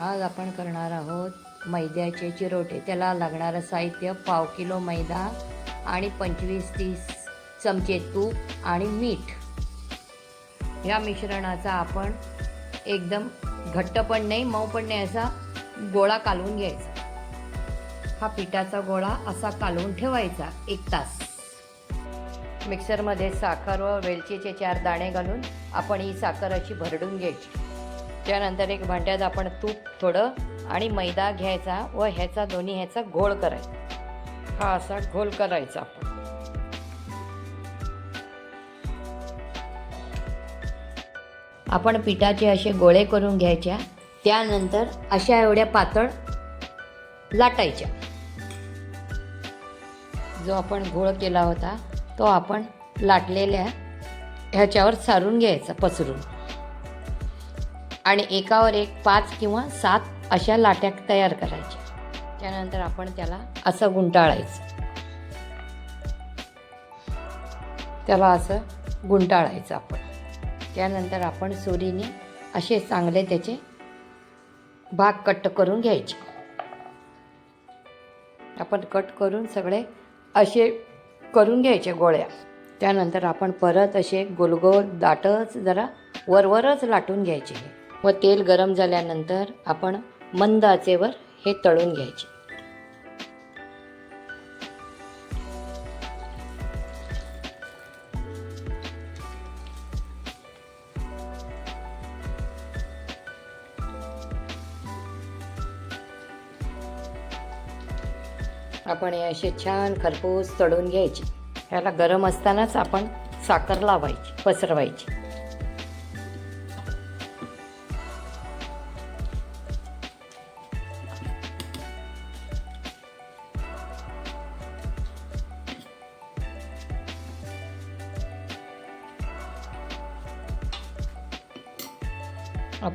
आज आपण करणार आहोत मैद्याचे चिरोटे. त्याला लागणारं साहित्य पाव किलो मैदा आणि पंचवीस तीस चमचे तूप आणि मीठ. या मिश्रणाचा आपण एकदम घट्ट पण नाही मऊ पण नाही असा गोळा कालवून घ्यायचा. हा पिठाचा गोळा असा कालवून ठेवायचा एक तास. मिक्सरमध्ये साखर व वेलचीचे चार दाणे घालून आपण ही साखर अशी भरडून घ्यायची. त्यानंतर एक भांड्यात आपण तूप थोडं आणि मैदा घ्यायचा व ह्याचा दोन्ही ह्याचा घोळ करायचा. हा असा घोल करायचा आपण. आपण पिठाचे असे गोळे करून घ्यायच्या. त्यानंतर अशा एवढ्या पातळ लाटायच्या. जो आपण घोळ केला होता तो आपण लाटलेल्या ह्याच्यावर सारून घ्यायचा पसरून. आणि एकावर एक पाच किंवा सात अशा लाट्या तयार करायच्या. त्यानंतर आपण त्याला असं गुंटाळायचं. त्याला असं गुंटाळायचं आपण. त्यानंतर आपण सुरीने असे चांगले त्याचे भाग कट करून घ्यायचे. आपण कट करून सगळे असे करून घ्यायचे गोळ्या. त्यानंतर आपण परत असे गोलगोल दाटच जरा वरवरच लाटून घ्यायचे व तेल गरम झाल्यानंतर आपण मंद आचेवर हे तळून घ्यायचे. आपण हे असे छान खरपूस तळून घ्यायचे. ह्याला गरम असतानाच आपण साखर लावायची पसरवायची. up.